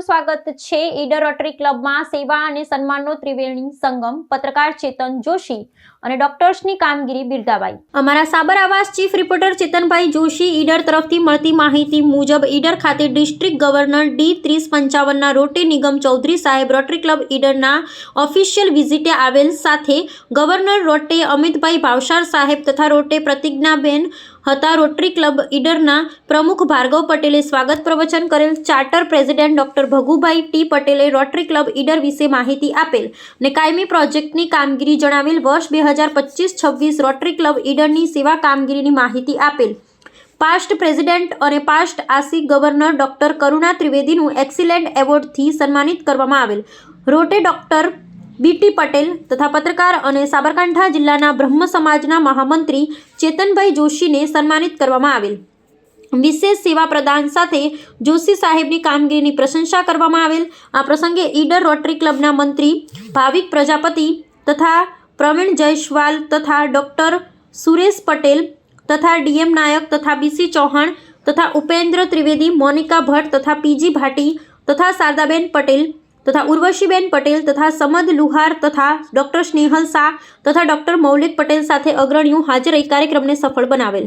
સ્વાગત છે ઈડર રોટરી ક્લબમાં સેવા અને સન્માનનો ત્રિવેણી સંગમ પત્રકાર ચેતન જોશી અને ડોક્ટર્સની કામગીરી બિરદાવાઈ. અમારા સાબર આવાસ ચીફ રિપોર્ટર ચેતનભાઈ જોશી ઈડર તરફથી મળતી માહિતી મુજબ ઈડર ખાતે ડિસ્ટ્રિક્ટ ગવર્નર ડી ત્રીસ પંચાવનના રોટરી નિગમ ચૌધરી સાહેબ રોટરી ક્લબ ઈડરના ઓફિશિયલ વિઝિટે આવેલ સાથે ગવર્નર રોટે અમિતભાઈ ભાવસાર સાહેબ તથા રોટે પ્રતિજ્ઞાબેન હતા. રોટરી ક્લબ ઈડરના પ્રમુખ ભાર્ગવ પટેલે સ્વાગત પ્રવચન કરેલ charter president doctor Bhagubhai T પટેલે રોટરી ક્લબ ઈડર વિશે માહિતી આપેલ અને કાયમી પ્રોજેક્ટની કામગીરી જણાવેલ વર્ષ બે હજાર પચીસ છવ્વીસ રોટરી ક્લબ ઈડરની સેવા કામગીરીની માહિતી આપેલ. પાસ્ટ પ્રેસિડેન્ટ અને પાસ્ટ આસી ગવર્નર ડોક્ટર કરુણા ત્રિવેદીનું એક્સિલેન્ટ એવોર્ડથી સન્માનિત કરવામાં આવેલ. રોટે ડોક્ટર બીટી પટેલ તથા પત્રકાર અને સાબરકાંઠા જિલ્લાના બ્રહ્મ સમાજના મહામંત્રી ચેતનભાઈ જોશીને સન્માનિત કરવામાં આવેલ. વિશેષ સેવા પ્રદાન સાથે જોશી સાહેબની કામગીરીની પ્રશંસા કરવામાં આવેલ. આ પ્રસંગે ઈડર રોટરી ક્લબના મંત્રી, ભાવિક પ્રજાપતિ તથા પ્રવીણ જયસ્વાલ તથા ડૉક્ટર સુરેશ પટેલ તથા ડીએમ નાયક તથા બીસી ચૌહાણ તથા ઉપેન્દ્ર ત્રિવેદી, મોનિકા ભટ્ટ તથા પીજી ભાટી તથા શારદાબેન પટેલ તથા ઉર્વશીબેન પટેલ તથા સમદ લુહાર તથા ડોક્ટર સ્નેહલ શાહ તથા ડોક્ટર મૌલિક પટેલ સાથે અગ્રણીઓ હાજર રહી કાર્યક્રમને સફળ બનાવેલ.